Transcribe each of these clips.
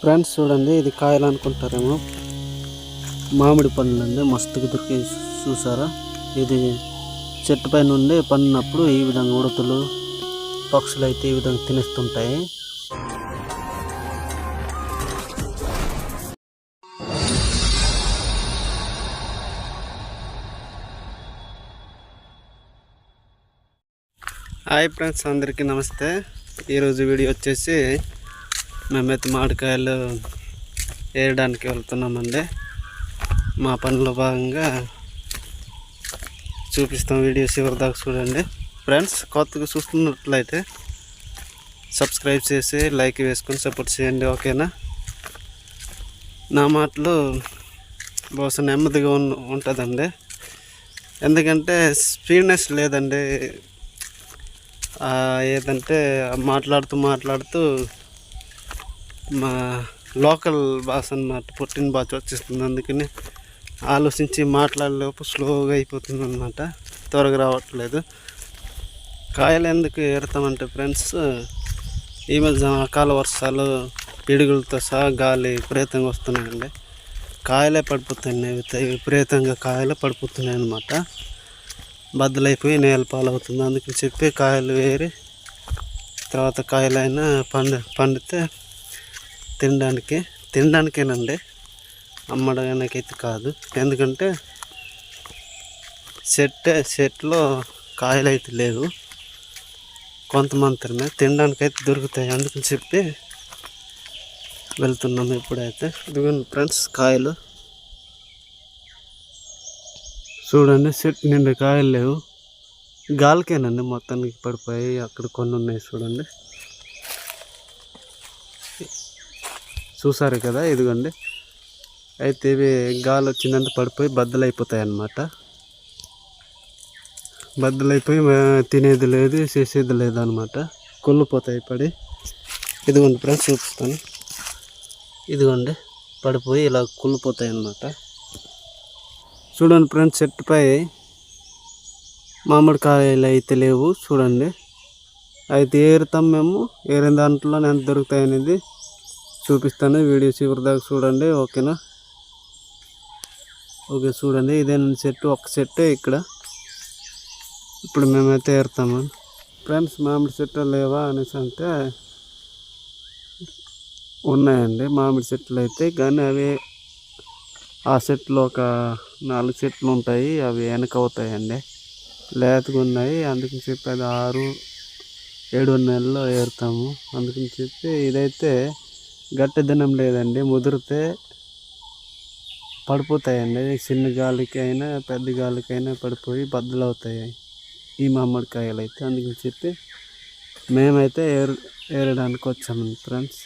Friends చూడండి ఇది కాయలు అనుకుంటారేమో మామిడి పండ్లు అండి మస్తుగా దొరికి చూసారా? ఇది చెట్టు పైన ఉండి పండినప్పుడు ఈ విధంగా ఉడతలు పక్షులు అయితే ఈ విధంగా తినేస్తుంటాయి. హాయ్ ఫ్రెండ్స్ అందరికీ నమస్తే. ఈరోజు వీడియో వచ్చేసి మేమైతే మామిడికాయలు వేయడానికి వెళ్తున్నామండి. మా పనిలో భాగంగా చూపిస్తాం వీడియో చివరి దాకా చూడండి. ఫ్రెండ్స్ కొత్తగా చూస్తున్నట్లయితే సబ్స్క్రైబ్ చేసి లైక్ వేసుకొని సపోర్ట్ చేయండి ఓకేనా? నా మాటలు బహుశా నెమ్మదిగా ఉన్న ఉంటుందండి. ఎందుకంటే స్పీడ్నెస్ లేదండి. ఏదంటే మాట్లాడుతూ మాట్లాడుతూ మా లోకల్ భాష అన్నమాట పుట్టిన భాష వచ్చేస్తుంది. అందుకని ఆలోచించి మాట్లాడలేపు స్లోగా అయిపోతుంది అనమాట త్వరగా రావట్లేదు. కాయలు ఎందుకు ఏరుతామంటే ఫ్రెండ్స్ ఈ మధ్య అకాల వర్షాలు పిడుగులతో సహా గాలి విపరీతంగా వస్తున్నాయండి. కాయలే పడిపోతున్నాయి విపరీతంగా కాయలే పడిపోతున్నాయి అన్నమాట. బద్దలైపోయి నేల పాలవుతుంది. అందుకని చెప్పి కాయలు వేరి తర్వాత కాయలైనా పండు పండితే తినడానికి తినడానికేనండి. అమ్మడానికైతే కాదు. ఎందుకంటే చెట్టే చెట్లో కాయలు అయితే లేవు. కొంత మాత్రమే తినడానికైతే దొరుకుతాయి అందుకని చెప్పి వెళ్తున్నాము ఇప్పుడైతే. ఇదిగోండి ఫ్రెండ్స్ కాయలు. చూడండి చెట్టు నిండా కాయలు లేవు. గాలికేనండి మొత్తానికి పడిపోయి అక్కడ కొన్ని ఉన్నాయి చూడండి. చూసారు కదా ఇదిగోండి. అయితే ఇవి గాలి వచ్చిందంటే పడిపోయి బద్దలు అయిపోతాయి అన్నమాట బద్దలైపోయి తినేది లేదు చేసేది లేదు అనమాట కుళ్ళిపోతాయి పడి. ఇదిగోండి ఫ్రెండ్స్ చూపిస్తాను. ఇదిగోండి పడిపోయి ఇలా కుళ్ళిపోతాయి అన్నమాట చూడండి ఫ్రెండ్స్ చెట్టుపై మామిడికాయలు అయితే లేవు చూడండి. అయితే ఏరుతాం మేము ఏరిన దాంట్లో ఎంత దొరుకుతాయి అనేది చూపిస్తాను. వీడియో చివరి దాకా చూడండి. ఓకేనా? ఓకే చూడండి. ఇదేనండి చెట్టు ఒక చెట్టు ఇక్కడ. ఇప్పుడు మేమైతే ఏరుతాము. ఫ్రెండ్స్ మామిడి చెట్లు లేవా అనేసి అంటే ఉన్నాయండి. మామిడి చెట్లు అయితే కానీ అవి ఆ చెట్లు ఒక నాలుగు చెట్లు ఉంటాయి. అవి వెనక అవుతాయండి. లేతగా ఉన్నాయి. అందుకని చెప్పి అది ఆరు ఏడు నెలల్లో ఏరుతాము. అందుకని చెప్పి ఇదైతే గట్టి దినం లేదండి. ముదిరితే పడిపోతాయండి. చిన్న గాలికైనా పెద్ద గాలికైనా పడిపోయి బద్దలు అవుతాయి ఈ మామిడికాయలు అయితే అందుకని చెప్పి మేమైతే ఏరు ఏరడానికి వచ్చాము ఫ్రెండ్స్.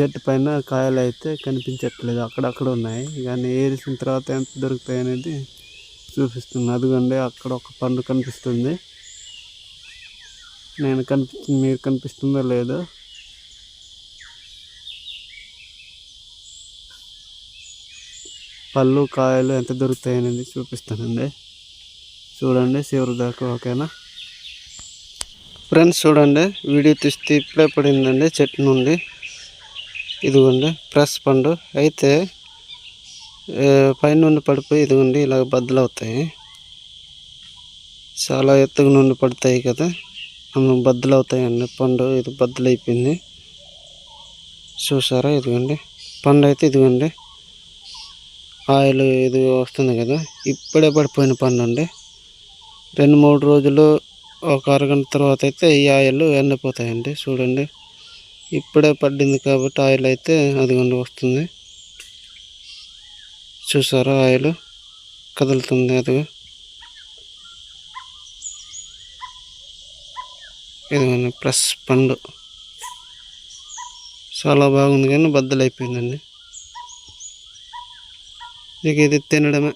చెట్టు పైన కాయలు అయితే కనిపించట్లేదు. అక్కడక్కడ ఉన్నాయి. కానీ ఏరిసిన తర్వాత ఎంత దొరుకుతాయి అనేది చూపిస్తుంది. అదిగోండి అక్కడ ఒక పండు కనిపిస్తుంది. నేను కనిపి మీరు కనిపిస్తుందో లేదో పళ్ళు కాయలు ఎంత దొరుకుతాయి అనేది చూపిస్తానండి. చూడండి చివరి దాకా ఓకేనా? ఫ్రెండ్స్ చూడండి వీడియో తీస్తే ఇప్పుడే పడిందండి చెట్టు నుండి. ఇదిగోండి ప్రెస్ పండు. అయితే పైన నుండి పడిపోయి ఇదిగోండి ఇలా బద్దలు అవుతాయి చాలా ఎత్తుగా నుండి పడతాయి కదా. మనం బద్దలు అవుతాయండి పండు. ఇది బద్దలు అయిపోయింది చూసారా? ఇదిగోండి పండు అయితే ఇదిగోండి. ఆయిల్ ఇది వస్తుంది కదా ఇప్పుడే పడిపోయిన పండు అండి. రెండు మూడు రోజులు ఒక అరగంట తర్వాత అయితే ఈ ఆయిల్ ఎండిపోతాయండి చూడండి. ఇప్పుడే పడింది కాబట్టి ఆయిల్ అయితే అదిగోండి వస్తుంది. చూసారా ఆయిల్ కదులుతుంది అదిగో ఇదిగోండి ప్లస్ పండు. చాలా బాగుంది కానీ బద్దలు అయిపోయిందండి ఇక ఇది తినడమే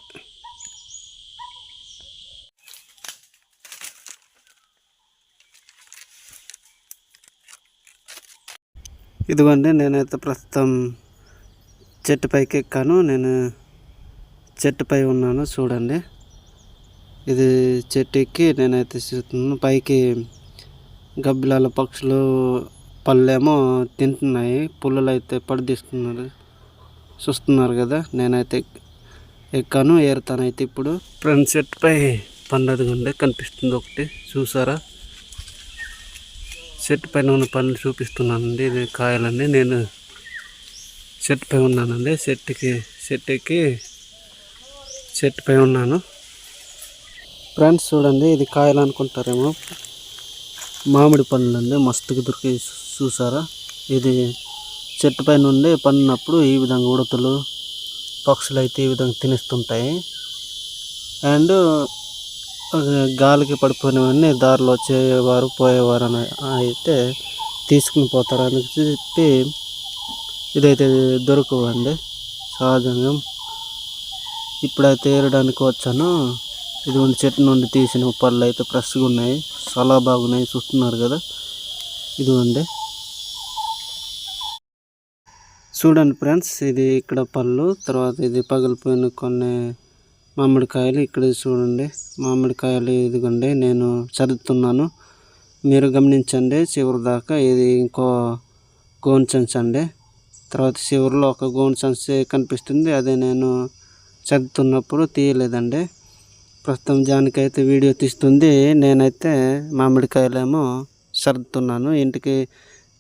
ఇదిగోండి నేనైతే ప్రస్తుతం చెట్టు పైకి ఎక్కాను నేను చెట్టుపై ఉన్నాను చూడండి ఇది చెట్టు ఎక్కి నేనైతే చూస్తున్నాను పైకి గబ్బిలాల పక్షులు పళ్ళేమో తింటున్నాయి పుల్లలు అయితే పడిదిస్తున్నారు చూస్తున్నారు కదా నేనైతే ఎక్కాను ఏరుతాను అయితే ఇప్పుడు. ఫ్రంట్ సెట్ పై పండది ఉండే కనిపిస్తుంది ఒకటి. చూసారా? సెట్ పైన ఉన్న పనులు చూపిస్తున్నానండి. ఇది కాయలండి. నేను సెట్ పై ఉన్నానండి. సెట్కి సెట్ ఎక్కి సెట్ పై ఉన్నాను. ఫ్రెండ్స్ చూడండి. ఇది కాయలు అనుకుంటారేమో. మామిడి పండ్లు అండి మస్తుగా దొరికి చూసారా? ఇది చెట్టు పైన ఉండి పడినప్పుడు ఈ విధంగా ఉడతలు పక్షులు అయితే ఈ విధంగా తినేస్తుంటాయి. అండ్ గాలికి పడిపోయినవన్నీ దారిలో వచ్చేవారు పోయేవారు అని అయితే తీసుకుని పోతారు అని చెప్పి ఇదైతే దొరకవండి. సహజంగా ఇప్పుడైతే ఏరడానికి వచ్చాను. ఇటువంటి చెట్టు నుండి తీసిన పళ్ళు అయితే ఫ్రెష్గా ఉన్నాయి. చాలా బాగున్నాయి చూస్తున్నారు కదా. ఇదిగోండి. చూడండి ఫ్రెండ్స్ ఇది ఇక్కడ పళ్ళు తర్వాత ఇది పగిలిపోయిన కొన్ని మామిడికాయలు ఇక్కడ చూడండి. మామిడికాయలు ఇదిగోండి నేను చదువుతున్నాను. మీరు గమనించండి చివరి దాకా ఇది ఇంకో గోన్ సెన్స్ అండి. తర్వాత చివరిలో ఒక గోన్ సెన్స్ కనిపిస్తుంది అదే నేను చదువుతున్నప్పుడు తీయలేదండి. ప్రస్తుతం జానికైతే వీడియో తీస్తుంది నేనైతే మామిడికాయలేమో సర్దుతున్నాను. ఇంటికి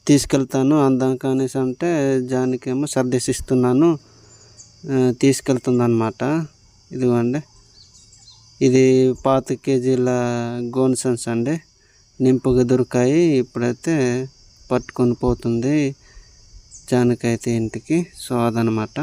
తీసుకెళ్తాను. అందాక అనేసి అంటే జానికేమో సర్దేశిస్తున్నాను తీసుకెళ్తుంది అనమాట ఇదిగోండి. ఇది పాత కేజీల గోన్సన్స్ అండి. నింపుగా దొరికాయి ఇప్పుడైతే పట్టుకొని పోతుంది జానకైతే ఇంటికి. సో అదనమాట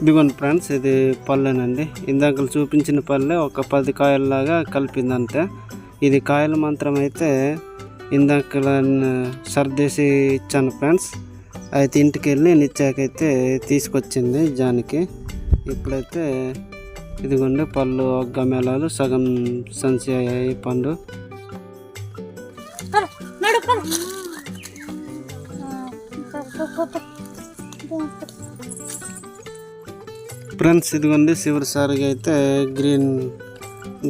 ఇదిగోండి ఫ్రెండ్స్ ఇది పళ్ళేనండి. ఇందాక చూపించిన పళ్ళే ఒక పది కాయల్లాగా కలిపిందంతే ఇది కాయలు మాత్రం అయితే ఇందాక సర్దేసి ఇచ్చాను ఫ్రెండ్స్. అయితే ఇంటికి వెళ్ళి నిచ్చాకైతే తీసుకొచ్చింది జానికి. ఇప్పుడైతే ఇదిగోండి పళ్ళు గమేళాలు సగం సంచి అయ్యాయి పండు ఫ్రెండ్స్ ఇదిగోండి చివరిసారిగా అయితే గ్రీన్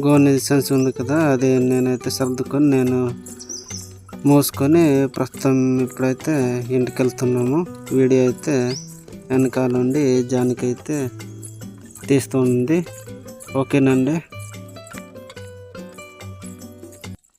గోన్ సెన్స్ ఉంది కదా అది నేనైతే సర్దుకొని నేను మోసుకొని ప్రస్తుతం ఇప్పుడైతే ఇంటికి వెళ్తున్నాము. వీడియో అయితే వెనకాల ఉండి జానికి అయితే తీస్తుంది ఓకేనండి.